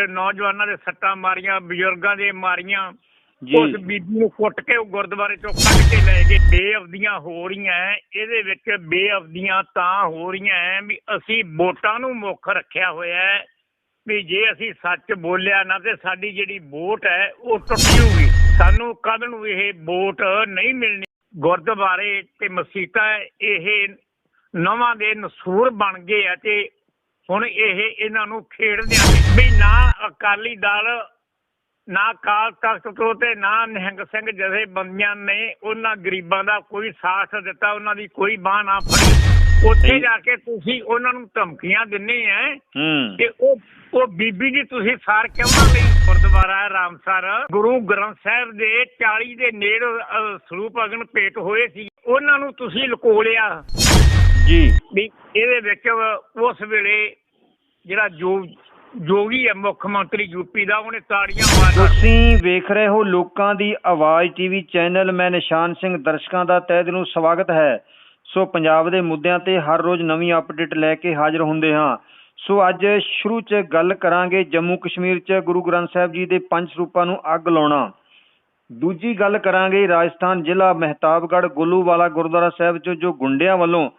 ਵਿੱਚ ਨੌਜਵਾਨਾਂ ਦੇ ਸੱਟਾਂ ਮਾਰੀਆਂ ਬਜ਼ੁਰਗਾਂ ਦੇ ਮਾਰੀਆਂ। ਜੀ। ਉਸ ਬੀਬੀ ਨੂੰ ਕੁੱਟ ਕੇ ਉਹ ਗੁਰਦੁਆਰੇ ਚੋਂ ਕੱਢ ਕੇ ਲੈ ਗਏ। ਬੇਅਬਦੀਆਂ ਹੋ ਰਹੀਆਂ। ਇਹਦੇ ਵਿੱਚ ਬੇਅਬਦੀਆਂ ਤਾਂ ਹੋ ਰਹੀਆਂ ਵੀ ਅਸੀਂ ਵੋਟਾਂ ਨੂੰ ਮੁੱਖ ਰੱਖਿਆ ਹੋਇਆ ਹੈ ਵੀ ਜੇ ਅਸੀਂ ਸੱਚ ਬੋਲਿਆ ਨਾ ਤੇ ਸਾਡੀ ਜਿਹੜੀ ਵੋਟ ਹੈ ਉਹ ਟੁੱਟ ਜੂਗੀ। ਸਾਨੂੰ ਕੱਲ ਨੂੰ ਇਹ ਵੋਟ ਨਹੀਂ ਮਿਲਣੀ। ਗੁਰਦੁਆਰੇ ਤੇ ਮਸਜਿਦਾਂ ਇਹ ਨਵਾਂ ਦੇ ਨਸੂਰ ਬਣ ਗਏ ਆ ਤੇ ਹੁਣ ਇਹ ਇਹਨਾਂ ਨੂੰ ਖੇਡ ਦਿਆਂਗੇ ਵੀ ਨਾ ਅਕਾਲੀ ਦਲ ਨਾ ਕਾਲ ਤਖਤ ਤੋਂ ਤੇ ਨਾ ਨਿਹੰਗ ਸਿੰਘ ਜਥੇਬੰਦੀਆਂ ਨੇ ਉਹਨਾਂ ਗਰੀਬਾਂ ਦਾ ਕੋਈ ਸਾਥ ਦਿੱਤਾ ਉਹਨਾਂ ਦੀ ਕੋਈ ਬਾਹ ਨਾ ਫੜੀ। ਉੱਥੇ। ਜਾ ਕੇ ਤੁਸੀਂ ਉਹਨਾਂ ਨੂੰ ਧਮਕੀਆਂ ਦਿੰਨੇ ਆ ਹੂੰ। ਕਿ ਉਹ ਉਹ ਬੀਬੀ ਜੀ ਤੁਸੀਂ ਸਾਰ ਕਿਉਂ ਨਾ ਲਈ? ਗੁਰਦੁਆਰਾ ਰਾਮਸਰ। ਗੁਰੂ ਗ੍ਰੰਥ ਸਾਹਿਬ ਦੇ 40 ਦੇ ਨੇੜ ਸਰੂਪ ਅਗਨ ਭੇਟ ਹੋਏ ਸੀ। ਉਹਨਾਂ ਨੂੰ ਤੁਸੀਂ ਲੁਕੋ ਲਿਆ ਜੀ। ਵੀ ਇਹਦੇ ਵਿੱਚ ਉਸ ਵੇਲੇ ਜਿਹੜਾ ਜੋ ਜੋਗੀ ਹੈ ਮੁੱਖ ਮੰਤਰੀ ਯੂਪੀ ਦਾ ਉਹਨੇ ਤਾੜੀਆਂ ਮਾਰੀਆਂ ਤੁਸੀਂ ਵੇਖ ਰਹੇ ਹੋ ਲੋਕਾਂ ਦੀ ਆਵਾਜ਼ ਟੀਵੀ ਚੈਨਲ ਮੈਂ ਨਿਸ਼ਾਨ ਸਿੰਘ ਦਰਸ਼ਕਾਂ ਦਾ ਤਹਿ ਦਿਲੋਂ ਸਵਾਗਤ ਹੈ। ਸੋ ਪੰਜਾਬ ਦੇ ਮੁੱਦਿਆਂ ਤੇ ਹਰ ਰੋਜ਼ ਨਵੀਂ ਅਪਡੇਟ ਲੈ ਕੇ ਹਾਜ਼ਰ ਹੁੰਦੇ ਹਾਂ। ਸੋ ਅੱਜ ਸ਼ੁਰੂ 'ਚ ਗੱਲ ਕਰਾਂਗੇ ਜੰਮੂ ਕਸ਼ਮੀਰ 'ਚ ਗੁਰੂ ਗ੍ਰੰਥ ਸਾਹਿਬ ਜੀ ਦੇ ਪੰਜ ਸਰੂਪਾਂ ਨੂੰ ਅੱਗ ਲਾਉਣਾ। ਦੂਜੀ ਗੱਲ ਕਰਾਂਗੇ ਰਾਜਸਥਾਨ ਜ਼ਿਲ੍ਹਾ ਮਹਿਤਾਬਗੜ੍ਹ ਗੁੱਲੂਵਾਲਾ ਗੁਰਦੁਆਰਾ ਸਾਹਿਬ 'ਚ ਜੋ ਗੁੰਡਿਆਂ ਵੱਲੋਂ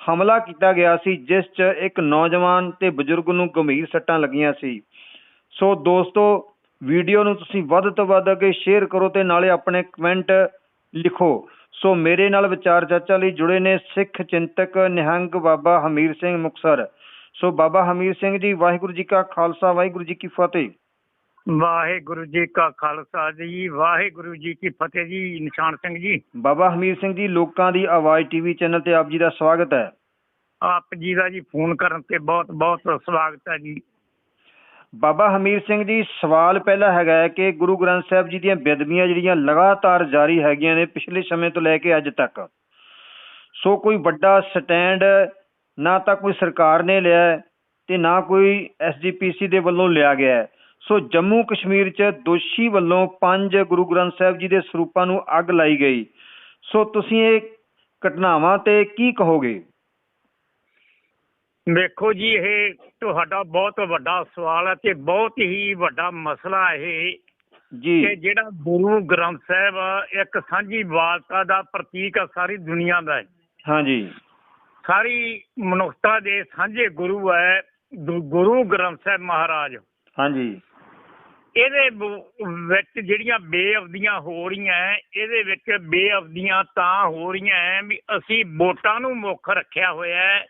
ਹਮਲਾ ਕੀਤਾ ਗਿਆ ਸੀ, ਜਿਸ 'ਚ ਇੱਕ ਨੌਜਵਾਨ ਤੇ ਬਜ਼ੁਰਗ ਨੂੰ ਗੰਭੀਰ ਸੱਟਾਂ ਲੱਗੀਆਂ ਸੀ। ਸੋ ਦੋਸਤੋ, ਵੀਡੀਓ ਨੂੰ ਤੁਸੀਂ ਵੱਧ ਤੋਂ ਵੱਧ ਅੱਗੇ ਸ਼ੇਅਰ ਕਰੋ ਤੇ ਨਾਲੇ ਆਪਣੇ ਕਮੈਂਟ ਲਿਖੋ। ਸੋ ਮੇਰੇ ਨਾਲ ਵਿਚਾਰ ਚਰਚਾ ਲਈ ਜੁੜੇ ਨੇ ਸਿੱਖ ਚਿੰਤਕ ਨਿਹੰਗ ਬਾਬਾ ਹਮੀਰ ਸਿੰਘ ਮੁਕਸਰ ਸੋ ਬਾਬਾ ਹਮੀਰ ਸਿੰਘ ਜੀ, ਵਾਹਿਗੁਰੂ ਜੀ ਕਾ ਖਾਲਸਾ, ਵਾਹਿਗੁਰੂ ਜੀ ਕੀ ਫਤਿਹ। ਵਾਹਿਗੁਰੂ ਜੀ ਕਾ ਖਾਲਸਾ ਜੀ ਵਾਹਿਗੁਰੂ ਜੀ ਕੀ ਫਤਿਹ ਜੀ ਨਿਸ਼ਾਨ ਸਿੰਘ ਜੀ। ਬਾਬਾ ਹਮੀਰ ਸਿੰਘ ਜੀ ਲੋਕਾਂ ਦੀ ਆਵਾਜ਼ ਟੀਵੀ ਚੈਨਲ ਤੇ ਆਪ ਜੀ ਦਾ ਸਵਾਗਤ ਹੈ। ਆਪ ਜੀ ਦਾ ਜੀ ਫੋਨ ਕਰਨ ਤੇ ਬਹੁਤ ਬਹੁਤ ਸਵਾਗਤ ਹੈ ਜੀ। ਬਾਬਾ ਹਮੀਰ ਸਿੰਘ ਜੀ ਸਵਾਲ ਪਹਿਲਾ ਹੈਗਾ ਕਿ ਗੁਰੂ ਗ੍ਰੰਥ ਸਾਹਿਬ ਜੀ ਦੀਆਂ ਬੇਅਦਬੀਆਂ ਜਿਹੜੀਆਂ ਲਗਾਤਾਰ ਜਾਰੀ ਹੈਗੀਆਂ ਨੇ ਪਿਛਲੇ ਸਮੇਂ ਤੋਂ ਲੈ ਕੇ ਅੱਜ ਤੱਕ। ਸੋ ਕੋਈ ਵੱਡਾ ਸਟੈਂਡ ਨਾ ਤਾਂ ਕੋਈ ਸਰਕਾਰ ਨੇ ਲਿਆ ਤੇ ਨਾ ਕੋਈ ਐਸਜੀਪੀਸੀ ਦੇ ਵੱਲੋਂ ਲਿਆ ਗਿਆ ਹੈ। ਸੋ ਜੰਮੂ ਕਸ਼ਮੀਰ 'ਚ ਦੋਸ਼ੀ ਵੱਲੋਂ ਪੰਜ ਗੁਰੂ ਗ੍ਰੰਥ ਸਾਹਿਬ ਜੀ ਦੇ ਸਰੂਪਾਂ ਨੂੰ ਅੱਗ ਲਾਈ ਗਈ। ਸੋ ਤੁਸੀਂ ਇਹ ਘਟਨਾਵਾਂ ਤੇ ਕੀ ਕਹੋਗੇ? ਵੇਖੋ ਜੀ ਇਹ ਤੁਹਾਡਾ ਬਹੁਤ ਵੱਡਾ ਸਵਾਲ ਹੈ ਤੇ ਬਹੁਤ ਹੀ ਵੱਡਾ ਮਸਲਾ ਇਹ ਜੀ। ਕਿ ਜਿਹੜਾ ਗੁਰੂ ਗ੍ਰੰਥ ਸਾਹਿਬ ਇੱਕ ਸਾਂਝੀ ਵਾਲਤਾ ਦਾ ਪ੍ਰਤੀਕ ਹੈ ਸਾਰੀ ਦੁਨੀਆ ਦਾ। ਹੈ ਹਾਂਜੀ। ਸਾਰੀ ਮਨੁੱਖਤਾ ਦੇ ਸਾਂਝੇ ਗੁਰੂ ਹੈ ਗੁਰੂ ਗ੍ਰੰਥ ਸਾਹਿਬ ਮਹਾਰਾਜ। ਹਾਂਜੀ। ਇਹਦੇ ਵਿੱਚ ਜਿਹੜੀਆਂ ਬੇਅਬਦੀਆਂ ਹੋ ਰਹੀਆਂ ਇਹਦੇ ਵਿੱਚ ਬੇਅਬਦੀਆਂ ਤਾਂ ਹੋ ਰਹੀਆਂ ਹੈ ਵੀ ਅਸੀਂ ਵੋਟਾਂ ਨੂੰ ਮੁੱਖ ਰੱਖਿਆ ਹੋਇਆ ਹੈ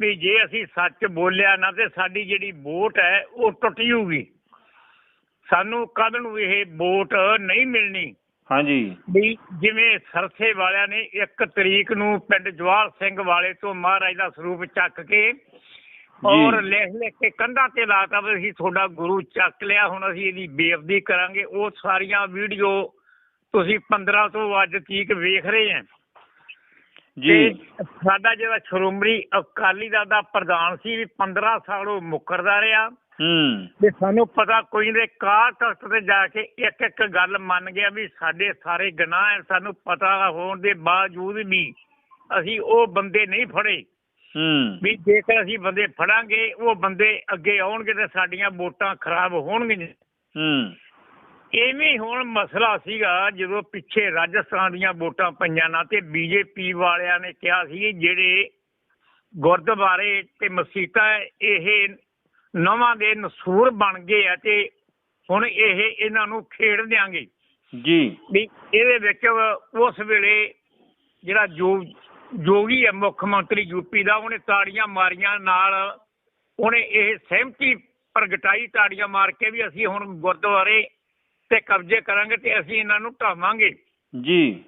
ਵੀ ਜੇ ਅਸੀਂ ਸੱਚ ਬੋਲਿਆ ਨਾ ਤੇ ਸਾਡੀ ਜਿਹੜੀ ਵੋਟ ਹੈ ਉਹ ਟੁੱਟ ਜੂਗੀ। ਸਾਨੂੰ ਕੱਲ ਨੂੰ ਇਹ ਵੋਟ ਨਹੀਂ ਮਿਲਣੀ। ਹਾਂਜੀ। ਵੀ ਜਿਵੇਂ ਸਰਸੇ ਵਾਲਿਆਂ ਨੇ ਇੱਕ ਤਰੀਕ ਨੂੰ ਪਿੰਡ ਜਵਾਲ ਸਿੰਘ ਵਾਲੇ ਤੋਂ ਮਹਾਰਾਜ ਦਾ ਸਰੂਪ ਚੱਕ ਕੇ ਔਰ ਲਿਖ ਲਿਖ ਕੇ ਕੰਧਾਂ ਤੇ ਲਾਤਾ ਵੀ ਅਸੀਂ ਤੁਹਾਡਾ ਗੁਰੂ ਚੱਕ ਲਿਆ ਹੁਣ ਅਸੀਂ ਇਹਦੀ ਬੇਅਬਦੀ ਕਰਾਂਗੇ। ਉਹ ਸਾਰੀਆਂ ਵੀਡੀਓ ਤੁਸੀਂ 15 ਤੋਂ ਅੱਜ ਤੀਕ ਵੇਖ ਰਹੇ ਆ ਜੀ। ਸਾਡਾ ਜਿਹੜਾ ਸ਼੍ਰੋਮਣੀ ਅਕਾਲੀ ਦਲ ਦਾ ਪ੍ਰਧਾਨ ਸੀ ਵੀ 15 ਸਾਲ ਉਹ ਮੁੱਕਰਦਾ ਰਿਹਾ। ਹੂੰ। ਤੇ ਸਾਨੂੰ ਪਤਾ ਕੋਈ ਨਹੀਂ ਕਾਲ ਤਖਤ ਤੇ ਜਾ ਕੇ ਇੱਕ ਇੱਕ ਗੱਲ ਮੰਨ ਗਿਆ ਵੀ ਸਾਡੇ ਸਾਰੇ ਗੁਨਾਹ ਹੈ ਸਾਨੂੰ ਪਤਾ ਹੋਣ ਦੇ ਬਾਵਜੂਦ ਵੀ ਅਸੀਂ ਉਹ ਬੰਦੇ ਨਹੀਂ ਫੜੇ। ਹੂੰ। ਵੀ ਜੇਕਰ ਅਸੀਂ ਬੰਦੇ ਫੜਾਂਗੇ ਉਹ ਬੰਦੇ ਅੱਗੇ ਆਉਣਗੇ ਤੇ ਸਾਡੀਆਂ ਵੋਟਾਂ ਖਰਾਬ ਹੋਣਗੀਆਂ। ਹੂੰ। ਐਵੇਂ ਹੁਣ ਮਸਲਾ ਸੀਗਾ ਜਦੋਂ ਪਿੱਛੇ ਰਾਜਸਥਾਨ ਦੀਆਂ ਵੋਟਾਂ ਪਈਆਂ ਨਾ ਤੇ ਬੀਜੇਪੀ ਵਾਲਿਆਂ ਨੇ ਕਿਹਾ ਸੀ ਜਿਹੜੇ ਗੁਰਦੁਆਰੇ ਤੇ ਮਸਜਿਦਾਂ ਇਹ ਨਵਾਂ ਦੇ ਨਸੂਰ ਬਣ ਗਏ ਆ ਤੇ ਹੁਣ ਇਹ ਇਹਨਾਂ ਨੂੰ ਖੇਡ ਦਿਆਂਗੇ। ਜੀ। ਵੀ ਇਹਦੇ ਵਿੱਚ ਉਸ ਵੇਲੇ ਜਿਹੜਾ ਜੋ ਜੋਗੀ ਹੈ ਮੁੱਖ ਮੰਤਰੀ ਯੂਪੀ ਦਾ ਉਹਨੇ ਤਾੜੀਆਂ ਮਾਰੀਆਂ ਨਾਲ। ਉਹਨੇ ਇਹ ਸਹਿਮਤੀ ਪ੍ਰਗਟਾਈ ਤਾੜੀਆਂ ਮਾਰ ਕੇ ਵੀ ਅਸੀਂ ਹੁਣ ਗੁਰਦੁਆਰੇ ਤੇ ਕਬਜ਼ੇ ਕਰਾਂਗੇ ਤੇ ਅਸੀਂ ਇਹਨਾਂ ਨੂੰ ਢਾਵਾਂਗੇ। ਜੀ।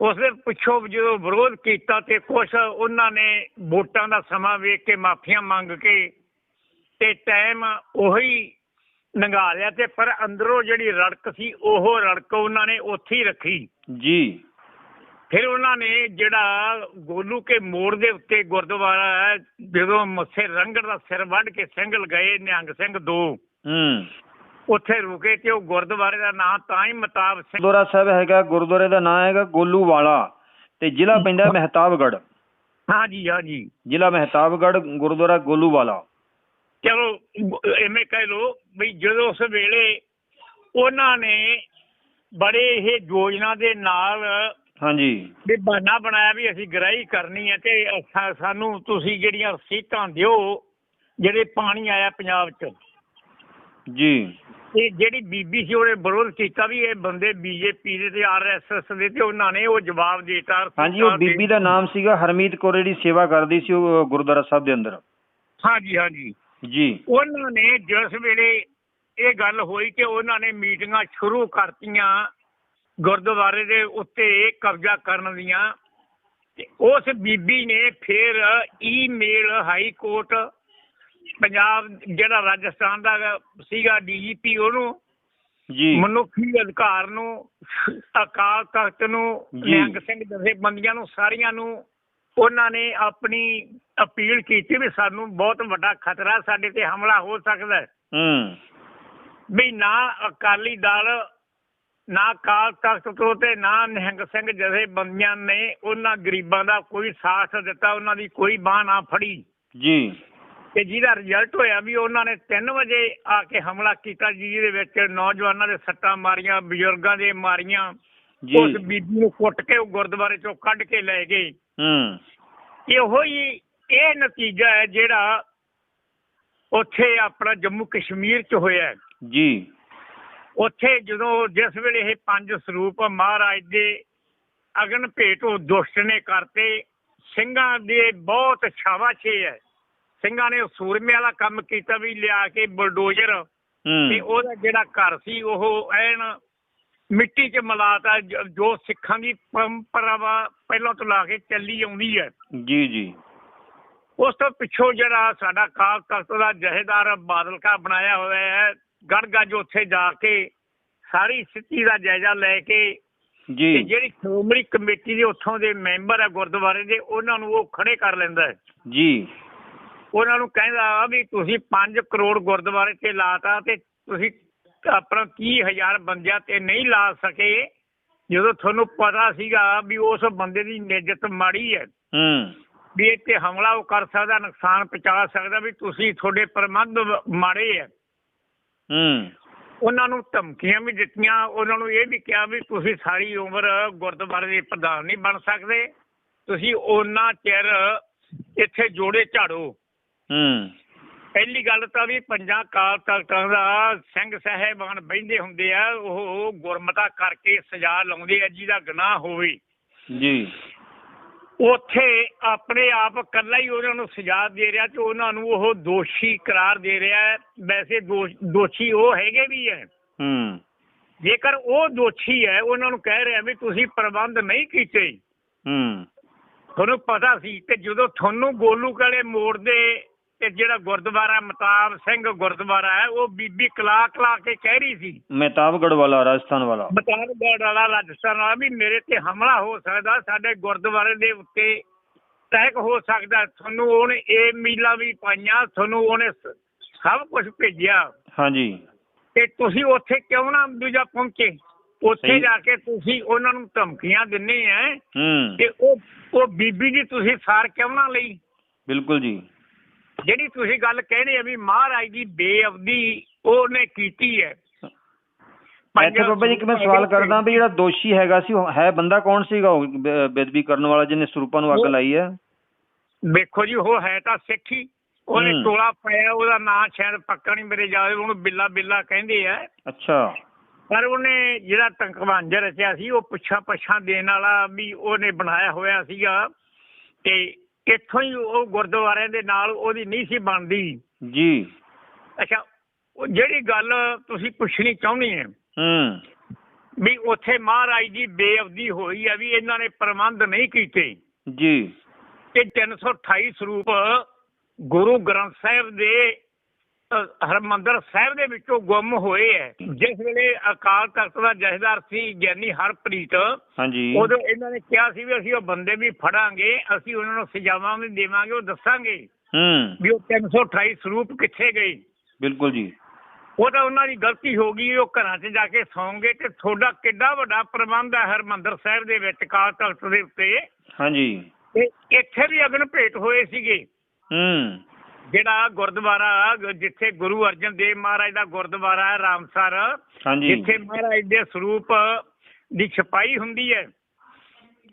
ਉਸ ਦੇ ਪਿੱਛੋਂ ਜਦੋਂ ਵਿਰੋਧ ਕੀਤਾ ਤੇ ਕੁਛ ਉਹਨਾਂ ਨੇ ਵੋਟਾਂ ਦਾ ਸਮਾਂ ਵੇਖ ਕੇ ਮਾਫੀਆਂ ਮੰਗ ਕੇ ਤੇ ਟਾਈਮ ਉਹੀ ਲੰਘਾ ਲਿਆ ਤੇ ਪਰ ਅੰਦਰੋਂ ਜਿਹੜੀ ਰੜਕ ਸੀ ਉਹ ਰੜਕ ਉਹਨਾਂ ਨੇ ਉੱਥੇ ਹੀ ਰੱਖੀ। ਜੀ। ਫਿਰ ਉਹਨਾਂ ਨੇ ਜਿਹੜਾ ਗੋਲੂ ਕੇ ਮੋੜ ਦੇ ਉੱਤੇ ਗੁਰਦੁਆਰਾ ਹੈ ਜਦੋਂ ਮੱਥੇ ਰੰਗੜ ਦਾ ਸਿਰ ਵੱਢ ਕੇ ਸਿੰਘ ਲਗਾਏ ਨਿਹੰਗ ਸਿੰਘ ਦੋ। ਹੂੰ। ਉੱਥੇ ਰੁਕੇ ਤੇ ਉਹ ਗੁਰਦੁਆਰੇ ਦਾ ਨਾਂ ਤਾਂ ਹੀ ਮਤਾਬ ਸਿੰਘ ਗੁਰਦੁਆਰਾ ਸਾਹਿਬ ਹੈਗਾ ਗੁਰਦੁਆਰੇ ਦਾ ਨਾਮ ਹੈਗਾ ਗੋਲੂਵਾਲਾ ਤੇ ਜ਼ਿਲ੍ਹਾ ਪੈਂਦਾ ਮਹਿਤਾਬਗੜ੍ਹ। ਹਾਂਜੀ ਹਾਂਜੀ ਜ਼ਿਲ੍ਹਾ ਮਹਿਤਾਬਗੜ੍ਹ ਗੁਰਦੁਆਰਾ ਗੋਲੂਵਾਲਾ। ਚਲੋ ਬ- ਐਵੇਂ ਕਹਿ ਲੋ ਵੀ ਜਦੋਂ ਉਸ ਵੇਲੇ ਉਹਨਾਂ ਨੇ ਬੜੇ ਇਹ ਯੋਜਨਾ ਦੇ ਨਾਲ ਹਾਂਜੀ। ਵੀ ਬਹਾਨਾ ਬਣਾਇਆ ਵੀ ਅਸੀਂ ਗ੍ਰਾਈ ਕਰਨੀ ਹੈ ਤੇ ਸਾਨੂੰ ਤੁਸੀਂ ਜਿਹੜੀਆਂ ਸੀਟਾਂ ਦਿਓ ਜਿਹੜੇ ਪਾਣੀ ਆਇਆ ਪੰਜਾਬ 'ਚ। ਜੀ। ਤੇ ਜਿਹੜੀ ਬੀਬੀ ਸੀ ਉਹਨੇ ਵਿਰੋਧ ਕੀਤਾ ਵੀ ਇਹ ਬੰਦੇ ਬੀਜੇਪੀ ਦੇ ਤੇ ਆਰਐਸਐਸ ਦੇ ਤੇ ਉਹਨਾਂ ਨੇ ਉਹ ਜਵਾਬ ਦੇਤਾ ਹਾਂਜੀ ਉਹ ਬੀਬੀ ਦਾ ਨਾਮ ਸੀਗਾ ਹਰਮੀਤ ਕੌਰ ਜਿਹੜੀ ਸੇਵਾ ਕਰਦੀ ਸੀ ਉਹ ਗੁਰਦੁਆਰਾ ਸਾਹਿਬ ਦੇ ਅੰਦਰ। ਹਾਂਜੀ ਹਾਂਜੀ। ਜੀ। ਉਹਨਾਂ ਨੇ ਜਿਸ ਵੇਲੇ ਇਹ ਗੱਲ ਹੋਈ ਕਿ ਉਹਨਾਂ ਨੇ ਮੀਟਿੰਗਾਂ ਸ਼ੁਰੂ ਕਰਤੀਆਂ ਗੁਰਦੁਆਰੇ ਦੇ ਉੱਤੇ ਕਬਜ਼ਾ ਕਰਨ ਦੀਆਂ ਤੇ ਉਸ ਬੀਬੀ ਨੇ ਫਿਰ ਈਮੇਲ ਹਾਈ ਕੋਰਟ ਪੰਜਾਬ ਜਿਹੜਾ ਰਾਜਸਥਾਨ ਦਾ ਸੀਗਾ ਡੀਜੀਪੀ ਉਹਨੂੰ ਜੀ। ਮਨੁੱਖੀ ਅਧਿਕਾਰ ਨੂੰ ਅਕਾਲ ਤਖਤ ਨੂੰ। ਨਿਹੰਗ ਸਿੰਘ ਜਥੇਬੰਦੀਆਂ ਨੂੰ ਸਾਰੀਆਂ ਨੂੰ ਉਹਨਾਂ ਨੇ ਆਪਣੀ ਅਪੀਲ ਕੀਤੀ ਵੀ ਸਾਨੂੰ ਬਹੁਤ ਵੱਡਾ ਖਤਰਾ ਸਾਡੇ ਤੇ ਹਮਲਾ ਹੋ ਸਕਦਾ ਹੈ। ਹੂੰ। ਵੀ ਨਾ ਅਕਾਲੀ ਦਲ ਨਾ ਅਕਾਲ ਤਖਤ ਤੋਂ ਤੇ ਨਾ ਨਿਹੰਗ ਸਿੰਘ ਜਥੇਬੰਦੀਆਂ ਨੇ ਉਹਨਾਂ ਗਰੀਬਾਂ ਦਾ ਕੋਈ ਸਾਥ ਦਿੱਤਾ ਉਹਨਾਂ ਦੀ ਕੋਈ ਬਾਹ ਨਾ ਫੜੀ। ਜੀ। ਤੇ ਜਿਹਦਾ ਰਿਜ਼ਲਟ ਹੋਇਆ ਵੀ ਉਹਨਾਂ ਨੇ 3 ਵਜੇ ਆ ਕੇ ਹਮਲਾ ਕੀਤਾ ਜੀ ਜਿਹਦੇ ਵਿੱਚ ਨੌਜਵਾਨਾਂ ਦੇ ਸੱਟਾਂ ਮਾਰੀਆਂ ਬਜ਼ੁਰਗਾਂ ਦੇ ਮਾਰੀਆਂ। ਉਸ ਬੀਬੀ ਨੂੰ ਕੁੱਟ ਕੇ ਉਹ ਗੁਰਦੁਆਰੇ ਚੋਂ ਕੱਢ ਕੇ ਲੈ ਗਏ। ਹੂੰ। ਇਹੋ ਹੀ ਇਹ ਨਤੀਜਾ ਹੈ ਜਿਹੜਾ ਉੱਥੇ ਆਪਣਾ ਜੰਮੂ ਕਸ਼ਮੀਰ 'ਚ ਹੋਇਆ। ਜੀ। ਉੱਥੇ ਜਦੋਂ ਜਿਸ ਵੇਲੇ ਇਹ ਪੰਜ ਸਰੂਪ ਮਹਾਰਾਜ ਦੇ ਅਗਨ ਭੇਟ ਉਹ ਦੁਸ਼ਟ ਨੇ ਕਰਤੇ ਸਿੰਘਾਂ ਦੇ ਬਹੁਤ ਛਾਵਾਛੇ ਹੈ ਸਿੰਘਾਂ ਨੇ ਸੂਰਮੇ ਵਾਲਾ ਕੰਮ ਕੀਤਾ ਵੀ ਲਿਆ ਕੇ ਬਲਡੋਜ਼ਰ ਤੇ ਉਹਦਾ ਜਿਹੜਾ ਘਰ ਸੀ ਉਹ ਐਨ ਮਿੱਟੀ 'ਚ ਮਿਲਾਤਾ ਜ- ਸਿੱਖਾਂ ਦੀ ਪਰੰਪਰਾ ਪਹਿਲਾਂ ਤੋਂ ਲਾ ਕੇ ਚੱਲੀ ਆਉਂਦੀ ਹੈ ਜੀ ਜੀ। ਉਸ ਤੋਂ ਪਿੱਛੋਂ ਜਿਹੜਾ ਸਾਡਾ ਕਾਲ ਤਖਤ ਦਾ ਜਹੇਦਾਰ ਬਾਦਲ ਕਾ ਬਣਾਇਆ ਹੋਇਆ ਹੈ ਗੜ ਗੱਜ ਉੱਥੇ ਜਾ ਕੇ ਸਾਰੀ ਸਥਿਤੀ ਦਾ ਜਾਇਜ਼ਾ ਲੈ ਕੇ ਤੇ ਜੀ ਜਿਹੜੀ ਸ਼੍ਰੋਮਣੀ ਕਮੇਟੀ ਦੇ ਉੱਥੋਂ ਦੇ ਮੈਂਬਰ ਹੈ ਗੁਰਦੁਆਰੇ ਦੇ ਉਹਨਾਂ ਨੂੰ ਉਹ ਖੜੇ ਕਰ ਲੈਂਦਾ ਹੈ। ਜੀ। ਉਹਨਾਂ ਨੂੰ ਕਹਿੰਦਾ ਵੀ ਤੁਸੀਂ 5 ਕਰੋੜ ਗੁਰਦੁਆਰੇ ਤੇ ਲਾਤਾ ਤੇ ਤੁਸੀਂ ਆਪਣਾ 30000 ਬੰਦਿਆਂ ਤੇ ਨਹੀਂ ਲਾ ਸਕੇ। ਜਦੋਂ ਤੁਹਾਨੂੰ ਪਤਾ ਸੀਗਾ ਵੀ ਉਸ ਬੰਦੇ ਦੀ ਨਿਜਤ ਮਾੜੀ ਹੈ ਹੂੰ। ਵੀ ਤੇ ਹਮਲਾ ਉਹ ਕਰ ਸਕਦਾ ਨੁਕਸਾਨ ਪਹੁੰਚਾ ਸਕਦਾ ਵੀ ਤੁਸੀਂ ਤੁਹਾਡੇ ਪ੍ਰਬੰਧ ਮਾੜੇ ਹੈ। ਹੂੰ। ਉਹਨਾਂ ਨੂੰ ਧਮਕੀਆਂ ਵੀ ਦਿੱਤੀਆਂ ਉਹਨਾਂ ਨੂੰ ਇਹ ਵੀ ਕਿਹਾ ਵੀ ਤੁਸੀਂ ਸਾਰੀ ਉਮਰ ਗੁਰਦੁਆਰੇ ਦੇ ਪ੍ਰਧਾਨ ਨਹੀਂ ਬਣ ਸਕਦੇ। ਤੁਸੀਂ ਉਹਨਾਂ ਚਿਰ ਇੱਥੇ ਜੋੜੇ ਝਾੜੋ। ਹੂੰ। ਪਹਿਲੀ ਗੱਲ ਤਾਂ ਵੀ ਪੰਜਾਂ ਕਾਲ ਤਖਤਾਂ ਦਾ ਸਿੰਘ ਸਾਹਿਬਾਨ ਬਹਿੰਦੇ ਹੁੰਦੇ ਆ ਉਹ ਗੁਰਮਤਾ ਕਰਕੇ ਸਜ਼ਾ ਲਾਉਂਦੇ ਆ ਜਿਹਦਾ ਗੁਨਾਹ ਹੋਵੇ। ਜੀ। ਉੱਥੇ ਆਪਣੇ ਆਪ ਇਕੱਲਾ ਹੀ ਉਹਨਾਂ ਨੂੰ ਸਜ਼ਾ ਦੇ ਰਿਹਾ ਤੇ ਉਹਨਾਂ ਨੂੰ ਉਹ ਦੋਸ਼ੀ ਕਰਾਰ ਦੇ ਰਿਹਾ ਹੈ। ਵੈਸੇ ਦੋਸ਼- ਉਹ ਹੈਗੇ ਵੀ ਹੈ। ਹੂੰ। ਜੇਕਰ ਉਹ ਦੋਸ਼ੀ ਹੈ ਉਹਨਾਂ ਨੂੰ ਕਹਿ ਰਿਹਾ ਵੀ ਤੁਸੀਂ ਪ੍ਰਬੰਧ ਨਹੀਂ ਕੀਤੇ। ਹੂੰ। ਤੁਹਾਨੂੰ ਪਤਾ ਸੀ ਤੇ ਜਦੋਂ ਤੁਹਾਨੂੰ ਗੋਲੂ ਕਾਲੇ ਮੋੜ ਦੇ ਤੇ ਜਿਹੜਾ ਗੁਰਦੁਆਰਾ ਮਤਾਬ ਸਿੰਘ ਗੁਰਦੁਆਰਾ ਹੈ ਉਹ ਬੀਬੀ ਕਲਾ ਕਲਾ ਕੇ ਕਹਿ ਰਹੀ ਸੀ। ਮਹਿਤਾਬਗੜ ਵਾਲਾ ਰਾਜਸਥਾਨ ਵਾਲਾ। ਮਤਾਬਗੜ ਵਾਲਾ ਰਾਜਸਥਾਨ ਵਾਲਾ ਵੀ ਮੇਰੇ ਤੇ ਹਮਲਾ ਹੋ ਸਕਦਾ ਸਾਡੇ ਗੁਰਦੁਆਰੇ ਦੇ ਉੱਤੇ ਅਟੈਕ ਹੋ ਸਕਦਾ। ਤੁਹਾਨੂੰ ਉਹਨੇ ਇਹ ਮੀਲਾ ਵੀ ਪਾਈਆਂ ਤੁਹਾਨੂੰ ਉਹਨੇ ਸਭ ਕੁਝ ਭੇਜਿਆ। ਹਾਂਜੀ। ਤੇ ਤੁਸੀਂ ਉੱਥੇ ਕਿਉਂ ਨਾ ਦੂਜਾ ਪਹੁੰਚੇ? ਉੱਥੇ। ਜਾ ਕੇ ਤੁਸੀਂ ਉਹਨਾਂ ਨੂੰ ਧਮਕੀਆਂ ਦਿੰਨੇ ਆ। ਤੇ ਉਹ ਉਹ ਬੀਬੀ ਜੀ ਤੁਸੀਂ ਸਾਰ ਕਿਉਂ ਨਾ ਲਈ? ਬਿਲਕੁਲ ਜੀ। ਜਿਹੜੀ ਤੁਸੀਂ ਗੱਲ ਕਹਿੰਦੇ ਆ ਵੀ ਮਹਾਰਾਜ ਦੀ ਬੇਅਬਦੀ ਉਹਨੇ ਕੀਤੀ ਹੈ। ਇੱਥੇ ਬਾਬਾ ਜੀ ਇੱਕ ਮੈਂ ਸਵਾਲ ਕਰਦਾ ਵੀ ਜਿਹੜਾ ਦੋਸ਼ੀ ਹੈਗਾ ਸੀ ਉਹ ਹੈ ਬੰਦਾ ਕੌਣ ਸੀਗਾ ਉਹ ਬੇ- ਬੇਦਬੀ ਕਰਨ ਵਾਲਾ ਜਿਹਨੇ ਸਰੂਪਾਂ ਨੂੰ ਅੱਗ ਉਹ- ਲਾਈ ਹੈ? ਵੇਖੋ ਜੀ ਉਹ ਹੈ ਤਾਂ ਸਿੱਖ। ਹੀ ਉਹਨੇ ਹੂੰ। ਟੋਲਾ ਪਾਇਆ ਉਹਦਾ ਨਾਂ ਸ਼ਾਇਦ ਪੱਕਾ ਨਹੀਂ ਮੇਰੇ ਯਾਦ ਉਹਨੂੰ ਬਿੱਲਾ ਬਿੱਲਾ ਕਹਿੰਦੇ ਆ। ਅੱਛਾ। ਪਰ ਉਹਨੇ ਜਿਹੜਾ ਟੰਕਵਾਂਜ ਰਚਿਆ ਸੀ ਉਹ ਪੁੱਛਾ ਪਛਾ ਦੇਣ ਵਾਲਾ ਵੀ ਉਹਨੇ ਬਣਾਇਆ ਹੋਇਆ ਸੀਗਾ। ਤੇ ਇੱਥੋਂ ਹੀ ਉਹ ਗੁਰਦੁਆਰਿਆਂ ਦੇ ਨਾਲ ਉਹਦੀ ਨਹੀਂ ਸੀ ਬਣਦੀ। ਜੀ। ਅੱਛਾ ਉਹ ਜਿਹੜੀ ਗੱਲ ਤੁਸੀਂ ਪੁੱਛਣੀ ਚਾਹੁੰਦੇ ਆ ਹੂੰ। ਵੀ ਉੱਥੇ ਮਹਾਰਾਜ ਦੀ ਬੇਅਬਦੀ ਹੋਈ ਆ ਵੀ ਇਹਨਾਂ ਨੇ ਪ੍ਰਬੰਧ ਨਹੀਂ ਕੀਤੇ। ਜੀ। ਤੇ 328 ਸਰੂਪ ਗੁਰੂ ਗ੍ਰੰਥ ਸਾਹਿਬ ਦੇ ਹਰਿਮੰਦਰ ਸਾਹਿਬ ਦੇ ਵਿੱਚੋਂ ਗੁੰਮ ਹੋਏ ਹੈ ਜਿਸ ਵੇਲੇ ਅਕਾਲ ਤਖਤ ਦਾ ਜਥੇਦਾਰ ਸੀ ਗਿਆਨੀ ਹਰਪ੍ਰੀਤ ਹਾਂਜੀ। ਉਦੋਂ ਇਹਨਾਂ ਨੇ ਕਿਹਾ ਸੀ ਵੀ ਅਸੀਂ ਉਹ ਬੰਦੇ ਵੀ ਫੜਾਂਗੇ ਅਸੀਂ ਉਹਨਾਂ ਨੂੰ ਸਜ਼ਾਵਾਂ ਵੀ ਦੇਵਾਂਗੇ ਉਹ ਦੱਸਾਂਗੇ ਹੂੰ। ਵੀ ਉਹ 328 ਸਰੂਪ ਕਿੱਥੇ ਗਏ। ਬਿਲਕੁਲ ਜੀ। ਉਹ ਤਾਂ ਉਹਨਾਂ ਦੀ ਗਲਤੀ ਹੋ ਗਈ ਉਹ ਘਰਾਂ 'ਚ ਜਾ ਕੇ ਸੌਂਗੇ ਤੇ ਤੁਹਾਡਾ ਕਿੱਡਾ ਵੱਡਾ ਪ੍ਰਬੰਧ ਹੈ ਹਰਮੰਦਰ ਸਾਹਿਬ ਦੇ ਵਿੱਚ ਕਾਲ ਤਖਤ ਦੇ ਉੱਤੇ। ਹਾਂਜੀ। ਤੇ ਇੱਥੇ ਵੀ ਅਗਨ ਭੇਟ ਹੋਏ ਸੀਗੇ। ਹੂੰ। ਜਿਹੜਾ ਗੁਰਦੁਆਰਾ ਜਿੱਥੇ ਗੁਰੂ ਅਰਜਨ ਦੇਵ ਮਹਾਰਾਜ ਦਾ ਗੁਰਦੁਆਰਾ ਹੈ ਰਾਮਸਰ ਜਿੱਥੇ ਮਹਾਰਾਜ ਦੇ ਸਰੂਪ ਦੀ ਛਪਾਈ ਹੁੰਦੀ ਹੈ।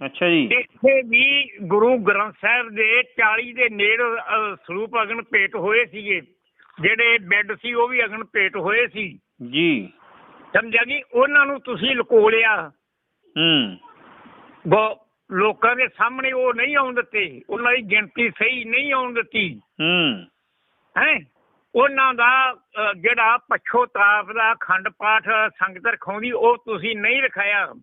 ਅੱਛਾ ਜੀ। ਇੱਥੇ ਵੀ ਗੁਰੂ ਗ੍ਰੰਥ ਸਾਹਿਬ ਦੇ 40 ਦੇ ਨੇੜ ਸਰੂਪ ਅਗਨ ਭੇਟ ਹੋਏ ਸੀਗੇ। ਜਿਹੜੇ ਬੈੱਡ ਸੀ ਉਹ ਵੀ ਅਗਨ ਭੇਟ ਹੋਏ ਸੀ। ਜੀ। ਸਮਝਿਆ ਜੀ? ਉਹਨਾਂ ਨੂੰ ਤੁਸੀਂ ਲੁਕੋ ਲਿਆ। ਹੂੰ। ਲੋਕਾਂ ਦੇ ਸਾਹਮਣੇ ਉਹ ਨਹੀਂ ਆਉਣ ਦਿੱਤੇ। ਉਹਨਾਂ ਦੀ ਗਿਣਤੀ ਸਹੀ ਨਹੀਂ ਆਉਣ ਦਿੱਤੀ। ਹੂੰ। ਹੈ? ਉਹਨਾਂ ਦਾ ਜਿਹੜਾ ਪਛੋਤਾਪ ਦਾ ਖੰਡ ਪਾਠ ਸੰਗਤ ਰਖਾਉਂਦੀ ਉਹ ਤੁਸੀਂ ਨਹੀਂ ਰਖਾਇਆ।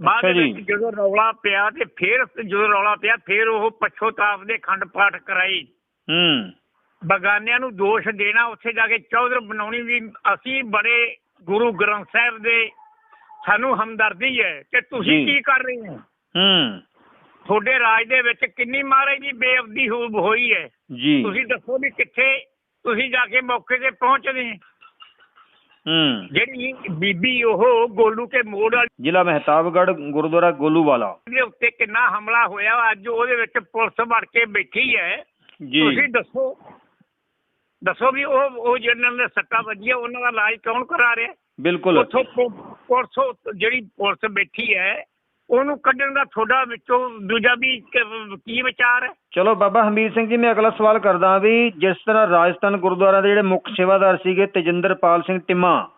ਬਾਅਦ। ਵਿੱਚ ਜਦੋਂ ਰੌਲਾ ਪਿਆ ਤੇ ਫਿਰ ਜਦੋਂ ਰੌਲਾ ਪਿਆ ਫਿਰ ਉਹ ਪਛੋਤਾਪ ਦੇ ਖੰਡ ਪਾਠ ਕਰਾਈ। ਹੂੰ। ਬਗਾਨਿਆਂ ਨੂੰ ਦੋਸ਼ ਦੇਣਾ ਉੱਥੇ ਜਾ ਕੇ ਚੌਧਰ ਬਣਾਉਣੀ ਵੀ ਅਸੀਂ ਬੜੇ ਗੁਰੂ ਗ੍ਰੰਥ ਸਾਹਿਬ ਦੇ ਸਾਨੂੰ ਹਮਦਰਦੀ ਹੈ ਕਿ ਤੁਸੀਂ। ਕੀ ਕਰ ਰਹੇ ਹੋ? ਹੂੰ। ਤੁਹਾਡੇ ਰਾਜ ਦੇ ਵਿੱਚ ਕਿੰਨੀ ਮਹਾਰਾਜ ਦੀ ਬੇਅਬਦੀ ਹੋਈ ਹੈ? ਜੀ। ਤੁਸੀਂ ਦੱਸੋ ਵੀ ਕਿੱਥੇ ਤੁਸੀਂ ਜਾ ਕੇ ਮੌਕੇ ਤੇ ਪਹੁੰਚਦੇ ਹੂੰ? ਜਿਹੜੀ ਬੀਬੀ ਉਹ ਗੋਲੂ ਕੇ ਮੋੜ ਵਾਲੀ ਜ਼ਿਲ੍ਹਾ ਮਹਿਤਾਬਗੜ੍ਹ ਗੁਰਦੁਆਰਾ ਗੋਲੂਵਾਲਾ। ਦੇ ਉੱਤੇ ਕਿੰਨਾ ਹਮਲਾ ਹੋਇਆ ਅੱਜ ਉਹਦੇ ਵਿੱਚ ਪੁਲਿਸ ਵੜ ਕੇ ਬੈਠੀ ਹੈ। ਜੀ। ਤੁਸੀਂ ਦੱਸੋ ਦੱਸੋ ਵੀ ਉਹ ਉਹ ਜਿਹਨਾਂ ਨੇ ਸੱਟਾਂ ਵੱਜੀਆਂ ਉਹਨਾਂ ਦਾ ਇਲਾਜ ਕੌਣ ਕਰਾ ਰਿਹਾ? ਬਿਲਕੁਲ। ਉੱਥੋਂ ਪੁਲਿਸ ਜਿਹੜੀ ਪੁਲਿਸ ਬੈਠੀ ਹੈ ਉਹਨੂੰ ਕੱਢਣ ਦਾ ਤੁਹਾਡਾ ਵਿੱਚੋਂ ਦੂਜਾ ਵੀ ਕ- ਕੀ ਵਿਚਾਰ ਹੈ? ਚਲੋ ਬਾਬਾ ਹਮੀਰ ਸਿੰਘ ਜੀ ਮੈਂ ਅਗਲਾ ਸਵਾਲ ਕਰਦਾ ਵੀ ਜਿਸ ਤਰ੍ਹਾਂ ਰਾਜਸਥਾਨ ਗੁਰਦੁਆਰਾ ਦੇ ਜਿਹੜੇ ਮੁੱਖ ਸੇਵਾਦਾਰ ਸੀਗੇ ਤੇਜਿੰਦਰਪਾਲ ਸਿੰਘ ਟਿਮਾ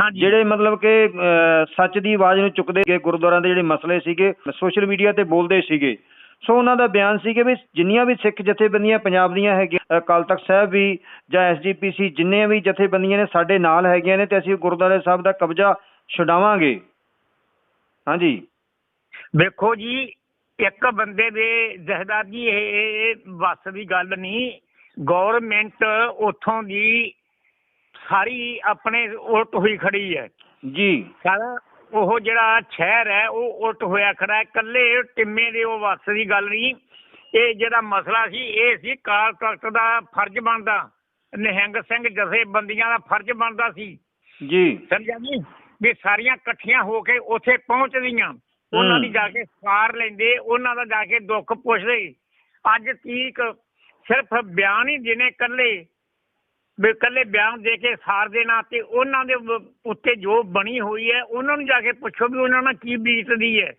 ਹਾਂਜੀ। ਜਿਹੜੇ ਮਤਲਬ ਕਿ ਅਹ, ਸੱਚ ਦੀ ਆਵਾਜ਼ ਨੂੰ ਚੁੱਕਦੇ ਗਏ ਗੁਰਦੁਆਰਾਂ ਦੇ ਜਿਹੜੇ ਮਸਲੇ ਸੀਗੇ ਸੋਸ਼ਲ ਮੀਡੀਆ ਤੇ ਬੋਲਦੇ ਸੀਗੇ। ਸੋ ਉਹਨਾਂ ਦਾ ਬਿਆਨ ਸੀ ਕਿ ਵੀ ਜਿੰਨੀਆਂ ਵੀ ਸਿੱਖ ਜਥੇਬੰਦੀਆਂ ਪੰਜਾਬ ਦੀਆਂ ਹੈਗੀਆਂ ਅਕਾਲ ਤਖਤ ਸਾਹਿਬ ਵੀ ਜਾਂ ਐਸਜੀਪੀਸੀ ਜਿੰਨੀਆਂ ਵੀ ਜਥੇਬੰਦੀਆਂ ਨੇ ਸਾਡੇ ਨਾਲ ਹੈਗੀਆਂ ਨੇ ਤੇ ਅਸੀਂ ਗੁਰਦੁਆਰੇ ਸਾਹਿਬ ਦਾ ਕਬਜ਼ਾ ਛਡਾਵਾਂਗੇ। ਹਾਂਜੀ। ਵੇਖੋ ਜੀ ਇੱਕ ਬੰਦੇ ਦੇ ਜਹਦਾਰ ਜੀ ਇਹ ਵੱਸ ਦੀ ਗੱਲ ਨਹੀਂ। ਗਵਰਨਮੈਂਟ ਉਥੋਂ ਦੀ ਸਾਰੀ ਆਪਣੇ ਉਲਟ ਹੋਈ ਖੜੀ ਹੈ। ਜੀ। ਸਾਰਾ ਉਹ ਜਿਹੜਾ ਸ਼ਹਿਰ ਹੈ ਉਹ ਉਲਟ ਹੋਇਆ ਖੜਾ ਹੈ। ਇਕੱਲੇ ਟਿੰਮੇ ਦੇ ਉਹ ਵੱਸ ਦੀ ਗੱਲ ਨਹੀਂ। ਇਹ ਜਿਹੜਾ ਮਸਲਾ ਸੀ ਇਹ ਸੀ ਕਾਲ ਤਖਤ ਦਾ ਫਰਜ਼ ਬਣਦਾ। ਨਿਹੰਗ ਸਿੰਘ ਜਥੇਬੰਦੀਆਂ ਦਾ ਫਰਜ਼ ਬਣਦਾ ਸੀ। ਜੀ। ਸਮਝਿਆ ਜੀ ਵੀ ਸਾਰੀਆਂ ਇਕੱਠੀਆਂ ਹੋ ਕੇ ਉੱਥੇ ਪਹੁੰਚਦੀਆਂ ਉਹਨਾਂ ਦੀ। ਜਾ ਕੇ ਸਾਰ ਲੈਂਦੇ ਉਹਨਾਂ ਦਾ ਜਾ ਕੇ ਦੁੱਖ ਪੁੱਛਦੇ। ਅੱਜ ਤੀਕ ਸਿਰਫ ਬਿਆਨ ਹੀ ਦੇਣੇ ਕੱਲੇ ਵੀ ਕੱਲੇ ਬਿਆਨ ਦੇ ਕੇ ਸਾਰ ਦੇਣਾ ਤੇ ਉਹਨਾਂ ਦੇ ਉੱਤੇ ਜੋ ਬਣੀ ਹੋਈ ਹੈ ਉਹਨਾਂ ਨੂੰ ਜਾ ਕੇ ਪੁੱਛੋ ਵੀ ਉਹਨਾਂ ਨਾਲ ਕੀ ਬੀਤਦੀ ਹੈ।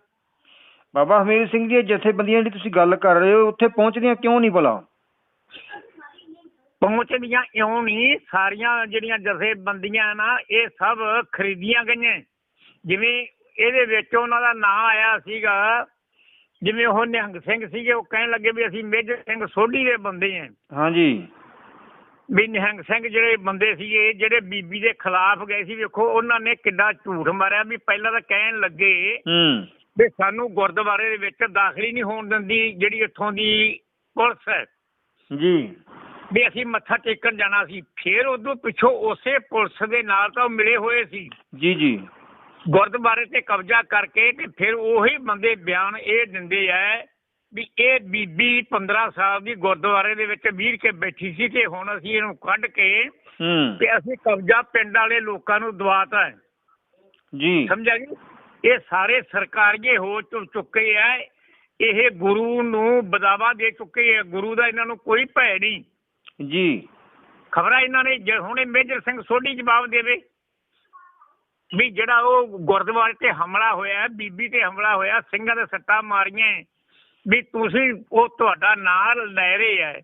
ਬਾਬਾ ਹਮੀਰ ਸਿੰਘ ਜੀ ਜਥੇਬੰਦੀਆਂ ਜਿਹੜੀ ਤੁਸੀਂ ਗੱਲ ਕਰ ਰਹੇ ਹੋ ਉੱਥੇ ਪਹੁੰਚਦੀਆਂ ਕਿਉਂ ਨਹੀਂ ਭਲਾ? ਪਹੁੰਚਦੀਆਂ ਇਉਂ ਨਹੀਂ ਸਾਰੀਆਂ ਜਿਹੜੀਆਂ ਜਥੇਬੰਦੀਆਂ ਨਾ ਇਹ ਸਭ ਖਰੀਦੀਆਂ ਗਈਆਂ। ਜਿਵੇਂ ਇਹਦੇ ਵਿੱਚ ਉਹਨਾਂ ਦਾ ਨਾਂ ਆਇਆ ਸੀਗਾ ਜਿਵੇਂ ਉਹ ਨਿਹੰਗ ਸਿੰਘ ਸੀਗੇ ਉਹ ਕਹਿਣ ਲੱਗੇ ਵੀ ਅਸੀਂ ਮੇਜਰ ਸਿੰਘ ਸੋਢੀ ਦੇ ਬੰਦੇ ਆਂ ਹਾਂਜੀ। ਵੀ ਨਿਹੰਗ ਸਿੰਘ ਜਿਹੜੇ ਬੰਦੇ ਸੀਗੇ ਜਿਹੜੇ ਬੀਬੀ ਦੇ ਖਿਲਾਫ ਗਏ ਸੀ ਵੇਖੋ ਉਹਨਾਂ ਨੇ ਕਿੱਡਾ ਝੂਠ ਮਾਰਿਆ ਵੀ ਪਹਿਲਾਂ ਤਾਂ ਕਹਿਣ ਲੱਗੇ ਹੂੰ। ਵੀ ਸਾਨੂੰ ਗੁਰਦੁਆਰੇ ਦੇ ਵਿੱਚ ਦਾਖਲੀ ਨਹੀਂ ਹੋਣ ਦਿੰਦੀ ਜਿਹੜੀ ਇੱਥੋਂ ਦੀ ਪੁਲਿਸ ਹੈ। ਜੀ। ਵੀ ਅਸੀਂ ਮੱਥਾ ਟੇਕਣ ਜਾਣਾ ਸੀ ਫਿਰ ਉਦੋਂ ਪਿੱਛੋਂ ਉਸੇ ਪੁਲਿਸ ਦੇ ਨਾਲ ਤਾਂ ਉਹ ਮਿਲੇ ਹੋਏ ਸੀ। ਜੀ ਜੀ। ਗੁਰਦੁਆਰੇ ਤੇ ਕਬਜ਼ਾ ਕਰਕੇ ਤੇ ਫਿਰ ਉਹੀ ਬੰਦੇ ਬਿਆਨ ਇਹ ਦਿੰਦੇ ਐ ਵੀ ਇਹ ਬੀਬੀ 15 ਸਾਲ ਦੀ ਗੁਰਦੁਆਰੇ ਦੇ ਵਿੱਚ ਵੀਰ ਕੇ ਬੈਠੀ ਸੀ ਤੇ ਹੁਣ ਅਸੀਂ ਇਹਨੂੰ ਕੱਢ ਕੇ ਤੇ ਅਸੀਂ ਕਬਜ਼ਾ ਪਿੰਡ ਵਾਲੇ ਲੋਕਾਂ ਨੂੰ ਦਵਾਤਾ ਹੈ। ਜੀ। ਸਮਝਿਆ ਜੀ? ਇਹ ਸਾਰੇ ਸਰਕਾਰੀਏ ਹੋ ਚੁੱਕੇ ਐ ਇਹ ਗੁਰੂ ਨੂੰ ਬਦਾਵਾ ਦੇ ਚੁੱਕੇ ਐ ਗੁਰੂ ਦਾ ਇਹਨਾਂ ਨੂੰ ਕੋਈ ਭੈ ਨਹੀਂ। ਜੀ। ਖਬਰਾਂ ਇਹਨਾਂ ਨੇ ਹੁਣੇ ਮੇਜਰ ਸਿੰਘ ਸੋਢੀ ਜਵਾਬ ਦੇਵੇ। ਵੀ ਜਿਹੜਾ ਉਹ ਗੁਰਦੁਆਰੇ ਤੇ ਹਮਲਾ ਹੋਇਆ ਬੀਬੀ ਤੇ ਹਮਲਾ ਹੋਇਆ ਸਿੰਘਾਂ ਦੇ ਸੱਟਾਂ ਮਾਰੀਆਂ ਵੀ ਤੁਸੀਂ ਉਹ ਤੁਹਾਡਾ ਨਾਲ ਲੈ ਰਹੇ ਐ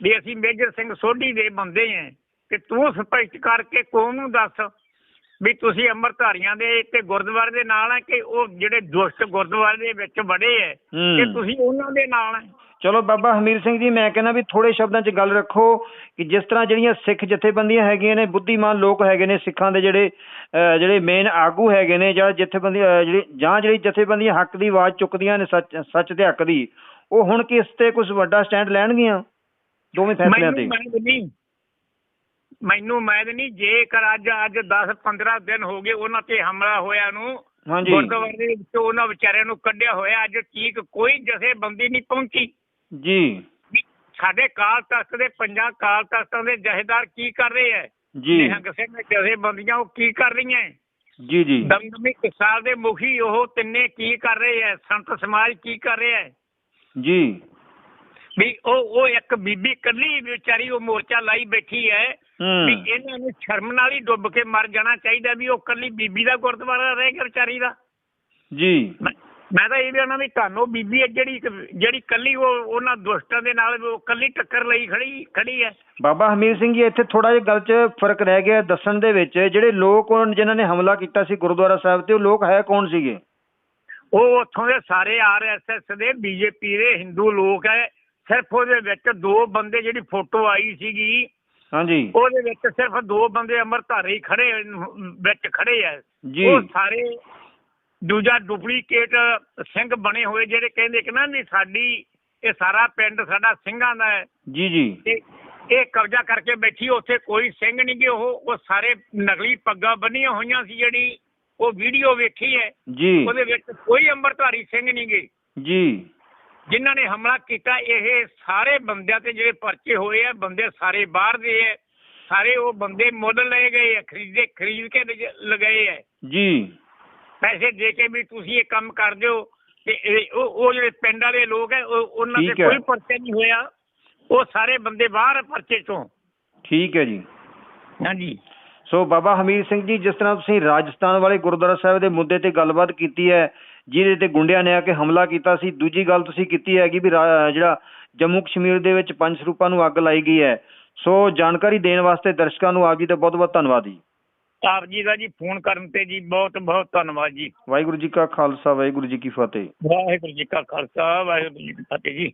ਵੀ ਅਸੀਂ ਮੇਜਰ ਸਿੰਘ ਸੋਢੀ ਦੇ ਬੰਦੇ ਐ ਤੇ ਤੂੰ ਸਪਸ਼ਟ ਕਰਕੇ ਕੌਮ ਨੂੰ ਦੱਸ ਵੀ ਤੁਸੀਂ ਅੰਮ੍ਰਿਤਧਾਰੀਆਂ ਦੇ ਤੇ ਗੁਰਦੁਆਰੇ ਦੇ ਨਾਲ ਹੈ ਕਿ ਉਹ ਜਿਹੜੇ ਦੁਸ਼ਟ ਗੁਰਦੁਆਰੇ ਦੇ ਵਿੱਚ ਵੜੇ ਐ ਕਿ ਤੁਸੀਂ ਉਹਨਾਂ ਦੇ ਨਾਲ ਹੈ ਚਲੋ ਬਾਬਾ ਹਮੀਰ ਸਿੰਘ ਜੀ ਮੈਂ ਕਹਿੰਦਾ ਵੀ ਥੋੜੇ ਸ਼ਬਦਾਂ 'ਚ ਗੱਲ ਰੱਖੋ ਕਿ ਜਿਸ ਤਰ੍ਹਾਂ ਜਿਹੜੀਆਂ ਸਿੱਖ ਜਥੇਬੰਦੀਆਂ ਹੈਗੀਆਂ ਨੇ ਬੁੱਧੀਮਾਨ ਲੋਕ ਹੈਗੇ ਨੇ ਸਿੱਖਾਂ ਦੇ ਜਿਹੜੇ ਅਹ, ਜਿਹੜੇ ਮੇਨ ਆਗੂ ਹੈਗੇ ਨੇ ਜਾਂ ਜਥੇਬੰਦੀ ਅਹ, ਜਿਹੜੀ ਜਾਂ ਜਿਹੜੀ ਜਥੇਬੰਦੀਆਂ ਹੱਕ ਦੀ ਆਵਾਜ਼ ਚੁੱਕਦੀਆਂ ਨੇ ਸੱਚ ਸੱਚ ਤੇ ਹੱਕ ਦੀ ਉਹ ਹੁਣ ਕਿਸ ਤੇ ਕੁਝ ਵੱਡਾ ਸਟੈਂਡ ਲੈਣਗੀਆਂ? ਦੋਵੇਂ ਫੈਸਲਿਆਂ ਤੇ। ਮੈਨੂੰ ਮੈਦ ਨਹੀਂ। ਜੇਕਰ ਅੱਜ ਅੱਜ 10 15 ਦਿਨ ਹੋ ਗਏ ਉਹਨਾਂ ਤੇ ਹਮਲਾ ਹੋਇਆ ਨੂੰ ਹਾਂਜੀ। ਗੁਰਦੁਆਰੇ ਦੇ ਵਿੱਚੋਂ ਉਹਨਾਂ ਵਿਚਾਰਿਆਂ ਨੂੰ ਕੱਢਿਆ ਹੋਇਆ ਅੱਜ ਤੀਕ ਕੋਈ ਜਥੇਬੰਦੀ ਨਹੀਂ ਪਹੁੰਚੀ। ਜੀ। ਸਾਡੇ ਕਾਲ ਤਖਤ ਦੇ ਪੰਜਾਂ ਕਾਲ ਤਖਤਾਂ ਦੇ ਜਹੇਦਾਰ ਕੀ ਕਰ ਰਹੇ ਐ? ਜੀ। ਨਿਹੰਗ ਸਿੰਘ ਜਥੇਬੰਦੀਆਂ ਉਹ ਕੀ ਕਰ ਰਹੀਆਂ ਐ? ਜੀ ਜੀ। ਦਮਦਮੀ ਕਿਸਾਲ ਦੇ ਮੁਖੀ ਉਹ ਤਿੰਨੇ ਕੀ ਕਰ ਰਹੇ ਐ? ਸੰਤ ਸਮਾਜ ਕੀ ਕਰ ਰਿਹਾ ਹੈ ਜੀ। ਵੀ ਉਹ ਉਹ ਇੱਕ ਬੀਬੀ ਕੱਲੀ ਵਿਚਾਰੀ ਉਹ ਮੋਰਚਾ ਲਾਈ ਬੈਠੀ ਹੈ। ਵੀ ਇਹਨਾਂ ਨੂੰ ਸ਼ਰਮ ਨਾਲ ਹੀ ਡੁੱਬ ਕੇ ਮਰ ਜਾਣਾ ਚਾਹੀਦਾ ਵੀ ਉਹ ਕੱਲੀ ਬੀਬੀ ਦਾ ਗੁਰਦੁਆਰਾ ਰਹਿ ਗਿਆ ਵਿਚਾਰੀ ਦਾ। ਜੀ। ਮੈਂ ਤਾਂ ਇਹ ਵੀ ਉਹਨਾਂ ਵੀ ਤੁਹਾਨੂੰ ਬੀਬੀ ਹੈ ਜਿਹੜੀ ਜਿਹੜੀ ਕੱਲੀ ਉਹ ਉਹਨਾਂ ਦੁਸ਼ਟਾਂ ਦੇ ਨਾਲ ਉਹ ਕੱਲੀ ਟੱਕਰ ਲਈ ਖੜੀ ਖੜੀ ਹੈ। ਬਾਬਾ ਹਮੀਰ ਸਿੰਘ ਜੀ ਇੱਥੇ ਥੋੜਾ ਜਿਹਾ ਗੱਲ 'ਚ ਫ਼ਰਕ ਰਹਿ ਗਿਆ ਦੱਸਣ ਦੇ ਵਿੱਚ। ਜਿਹੜੇ ਲੋਕ ਉਹਨਾਂ- ਜਿਨ੍ਹਾਂ ਨੇ ਹਮਲਾ ਕੀਤਾ ਸੀ ਗੁਰਦੁਆਰਾ ਸਾਹਿਬ ਤੇ ਉਹ ਲੋਕ ਹੈ ਕੌਣ ਸੀਗੇ? ਉਹ ਉੱਥੋਂ ਦੇ ਸਾਰੇ ਆਰਐਸਐਸ ਦੇ ਬੀਜੇਪੀ ਦੇ ਹਿੰਦੂ ਲੋਕ ਹੈ। ਸਿਰਫ ਉਹਦੇ ਵਿੱਚ ਦੋ ਬੰਦੇ ਜਿਹੜੀ ਫੋਟੋ ਆਈ ਸੀਗੀ ਹਾਂਜੀ। ਉਹਦੇ ਵਿੱਚ ਸਿਰਫ ਦੋ ਬੰਦੇ ਅੰਮ੍ਰਿਤਧਾਰੀ ਖੜੇ ਵਿੱਚ ਖੜੇ ਆ। ਉਹ ਸਾਰੇ ਦੂਜਾ ਡੁਪਲੀਕੇਟ ਸਿੰਘ ਬਣੇ ਹੋਏ ਜਿਹੜੇ ਕਹਿੰਦੇ ਕਿ ਨਾ ਵੀ ਸਾਡੀ ਇਹ ਸਾਰਾ ਪਿੰਡ ਸਾਡਾ ਸਿੰਘਾਂ ਦਾ ਹੈ। ਜੀ ਜੀ। ਇਹ ਕਬਜ਼ਾ ਕਰਕੇ ਬੈਠੀ ਉੱਥੇ ਕੋਈ ਸਿੰਘ ਨਹੀਂ ਗੇ ਉਹ ਉਹ ਸਾਰੇ ਨਕਲੀ ਪੱਗਾਂ ਬੰਨੀਆਂ ਹੋਈਆਂ ਸੀ ਜਿਹੜੀ ਉਹ ਵੀਡੀਓ ਵੇਖੀ ਹੈ। ਜੀ। ਉਹਦੇ ਵਿੱਚ ਕੋਈ ਅੰਮ੍ਰਿਤਧਾਰੀ ਸਿੰਘ ਨਹੀਂ ਗੇ। ਜੀ। ਜਿਨ੍ਹਾਂ ਨੇ ਹਮਲਾ ਕੀਤਾ ਇਹ ਸਾਰੇ ਬੰਦਿਆਂ ਤੇ ਜਿਹੜੇ ਪਰਚੇ ਹੋਏ ਆ ਬੰਦੇ ਸਾਰੇ ਬਾਹਰ ਦੇ ਆ। ਸਾਰੇ ਉਹ ਬੰਦੇ ਮੁੱਲ ਲਏ ਗਏ ਆ ਖਰੀਦੇ ਖਰੀਦ ਕੇ ਲਗਾਏ ਆ। ਜੀ। ਪੈਸੇ ਦੇ ਕੇ ਵੀ ਤੁਸੀਂ ਇਹ ਕੰਮ ਕਰ ਦਿਓ ਤੇ ਇਹ- ਉਹ ਉਹ ਜਿਹੜੇ ਪਿੰਡ ਵਾਲੇ ਲੋਕ ਹੈ ਉਹ- ਉਹਨਾਂ ਠੀਕ ਹੈ। ਕੋਈ ਪਰਚਾ ਨਹੀਂ ਹੋਇਆ। ਉਹ ਸਾਰੇ ਬੰਦੇ ਬਾਹਰ ਪਰਚੇ ਤੋਂ ਠੀਕ ਹੈ ਜੀ। ਹਾਂਜੀ। ਸੋ ਬਾਬਾ ਹਮੀਰ ਸਿੰਘ ਜੀ ਜਿਸ ਤਰ੍ਹਾਂ ਤੁਸੀਂ ਰਾਜਸਥਾਨ ਵਾਲੇ ਗੁਰਦੁਆਰਾ ਸਾਹਿਬ ਦੇ ਮੁੱਦੇ ਤੇ ਗੱਲਬਾਤ ਕੀਤੀ ਹੈ ਜਿਹਦੇ ਤੇ ਗੁੰਡਿਆਂ ਨੇ ਆ ਕੇ ਹਮਲਾ ਕੀਤਾ ਸੀ ਦੂਜੀ ਗੱਲ ਤੁਸੀਂ ਕੀਤੀ ਹੈਗੀ ਵੀ ਰਾ- ਜਿਹੜਾ ਜੰਮੂ ਕਸ਼ਮੀਰ ਦੇ ਵਿੱਚ ਪੰਜ ਸਰੂਪਾਂ ਨੂੰ ਅੱਗ ਲਾਈ ਗਈ ਹੈ। ਸੋ ਜਾਣਕਾਰੀ ਦੇਣ ਵਾਸਤੇ ਦਰਸ਼ਕਾਂ ਨੂੰ ਆਪ ਜੀ ਦਾ ਬਹੁਤ ਬਹੁਤ ਧੰਨਵਾਦ ਜੀ। ਆਪ ਜੀ ਦਾ ਜੀ ਫੋਨ ਕਰਨ ਤੇ ਜੀ ਬਹੁਤ ਬਹੁਤ ਧੰਨਵਾਦ ਜੀ। ਵਾਹਿਗੁਰੂ ਜੀ ਕਾ ਖਾਲਸਾ ਵਾਹਿਗੁਰੂ ਜੀ ਕੀ ਫਤਿਹ। ਵਾਹਿਗੁਰੂ ਜੀ ਕਾ ਖਾਲਸਾ ਵਾਹਿਗੁਰੂ ਜੀ ਕੀ ਫਤਿਹ ਜੀ।